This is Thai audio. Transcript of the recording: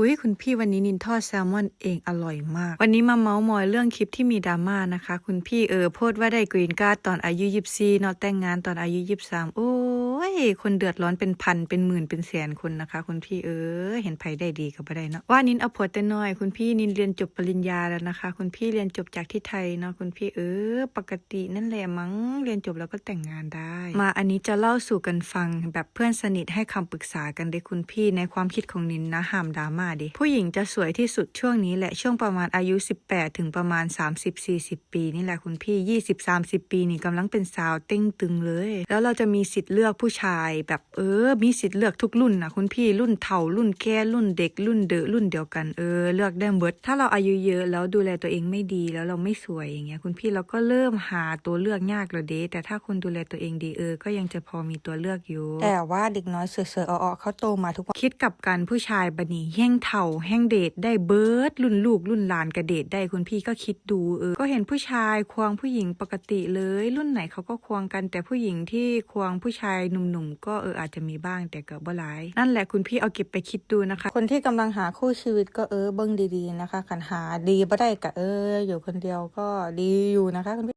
อุ้ยคุณพี่วันนี้นินทอดแซลมอนเองอร่อยมาก วันนี้มาเมาส์มอยเรื่องคลิปที่มีดราม่านะคะ คุณพี่เออโพดว่าได้กรีนการ์ดตอนอายุยิบซีเนาะแต่งงานตอนอายุยิบสามโอ้ คนเดือดร้อนเป็นพันเป็นหมื่นเป็นแสนคนนะคะ คุณพี่เออ เห็นไผได้ดีก็บ่ได้เนาะว่านินเอาผัวแต่น้อย คุณพี่นินเรียนจบปริญญาแล้วนะคะ คุณพี่เรียนจบจากที่ไทยเนาะคุณพี่เออ ปกตินั่นแหละมั้งเรียนจบแล้วก็แต่งงานได้ มาอันนี้จะเล่าสู่กันฟังแบบเพื่อนสนิทให้คำปรึกษากันเด้คุณพี่ในความคิดของนินนะห้ามดราม่าดิผู้หญิงจะสวยที่สุดช่วงนี้แหละช่วงประมาณอายุ 18 ถึงประมาณ 30-40 ปีนี่แหละคุณพี่ 20-30 ปีนี่กำลังเป็นสาวเต้งตึงเลย แล้วเราจะมีสิทธิ์เลือกผู้ชายแบบเออ มีสิทธิ์เลือกทุกรุ่นนะคุณพี่รุ่นเฒ่ารุ่นแก่รุ่นเด็กรุ่นเดอะรุ่นเดียวกันเออเลือกได้เบิดถ้าเราอายุเยอะแล้วดูแลตัวเองไม่ดีแล้วเราไม่สวยอย่างเงี้ยคุณพี่เราก็เริ่มหาตัวเลือกยากแล้วเด้แต่ถ้าคุณดูแลตัวเองดีเออ ก็ยังจะพอมีตัวเลือกอยู่ แต่ว่าเด็กน้อยเสือๆอ้อๆเขาโตมาทุกวันคิดกับการผู้ชายบัดนี้แห้งเฒ่าแห้งเดทได้เบิร์ดรุ่นลูกรุ่นหลานกระเดทได้คุณพี่ก็คิดดูเออก็เห็นผู้ชายควงผู้หญิงปกติเลย รุ่นไหนเขาก็ควงกันแต่ผู้หญิงที่ควงผู้ชายหนุ่มๆก็เอออาจจะมีบ้างแต่ก็บ่หลาย นั่นแหละคุณพี่เอาเก็บไปคิดดูนะคะ คนที่กำลังหาคู่ชีวิตก็เออเบิ้งดีๆนะคะขันหาดีบ่ได้ก็เออ อยู่คนเดียวก็ดีอยู่นะคะคุณพี่